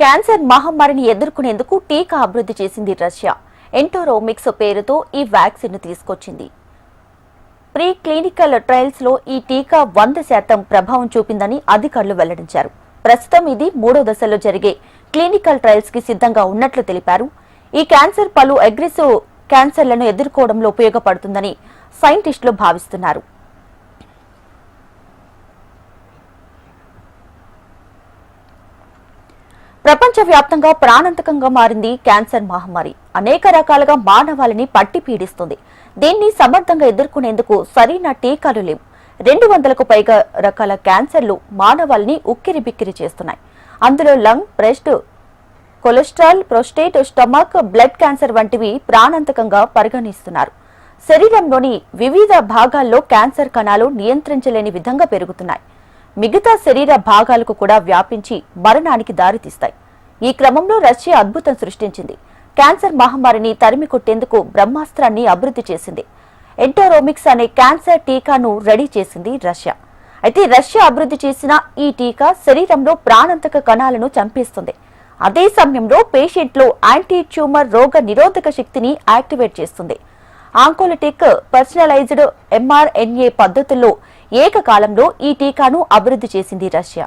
Cancer మహమ్మారిని ఎదుర్కొనేందుకు టీకా అభివృద్ధి చేసింది రష్యా. ఎంటోరోమిక్స్ పేరుతో ఈ వ్యాక్సిన్ను తీసుకొచ్చింది. ప్రీ క్లినికల్ ట్రయల్స్లో ఈ టీకా వంద శాతం ప్రభావం చూపిందని అధికారులు వెల్లడించారు. ప్రస్తుతం ఇది మూడో దశలో జరిగే క్లినికల్ ట్రయల్స్కి సిద్ధంగా ఉన్నట్లు తెలిపారు. ఈ క్యాన్సర్ పలు అగ్రెసివ్ క్యాన్సర్లను ఎదుర్కోవడంలో ఉపయోగపడుతుందని సైంటిస్టులు భావిస్తున్నారు. ప్రపంచవ్యాప్తంగా ప్రాణాంతకంగా మారింది క్యాన్సర్ మహమ్మారి. అనేక రకాలుగా మానవాళిని పట్టి పీడిస్తుంది. దీన్ని సమర్థంగా ఎదుర్కొనేందుకు సరైన టీకాలు లేవు. రెండు వందలకు పైగా రకాల క్యాన్సర్లు మానవాళిని ఉక్కిరి బిక్కిరి చేస్తున్నాయి. అందులో lung breast cholesterol prostate stomach blood cancer వంటివి ప్రాణాంతకంగా పరిగణిస్తున్నారు. శరీరంలోని వివిధ భాగాల్లో క్యాన్సర్ కణాలు నియంత్రించలేని విధంగా పెరుగుతున్నాయి. మిగతా శరీర భాగాలకు కూడా వ్యాపించి మరణానికి దారితీస్తాయి. ఈ క్రమంలో రష్యా అద్భుతం సృష్టించింది. క్యాన్సర్ మహమ్మారిని తరిమి కొట్టేందుకు బ్రహ్మాస్త్రాన్ని అభివృద్ధి చేసింది. ఎంటోరోమిక్స్ అనే క్యాన్సర్ టీకాను రెడీ చేసింది రష్యా. అయితే రష్యా అభివృద్ధి చేసిన ఈ టీకా శరీరంలో ప్రాణాంతక కణాలను చంపేస్తుంది. అదే సమయంలో పేషెంట్లో యాంటీ ట్యూమర్ రోగ నిరోధక శక్తిని యాక్టివేట్ చేస్తుంది. ఆంకోలిటిక్ పర్సనలైజ్డ్ ఎంఆర్ఎన్ఏ పద్ధతుల్లో ఏకకాలంలో ఈ టీకాను అభివృద్ధి చేసింది రష్యా.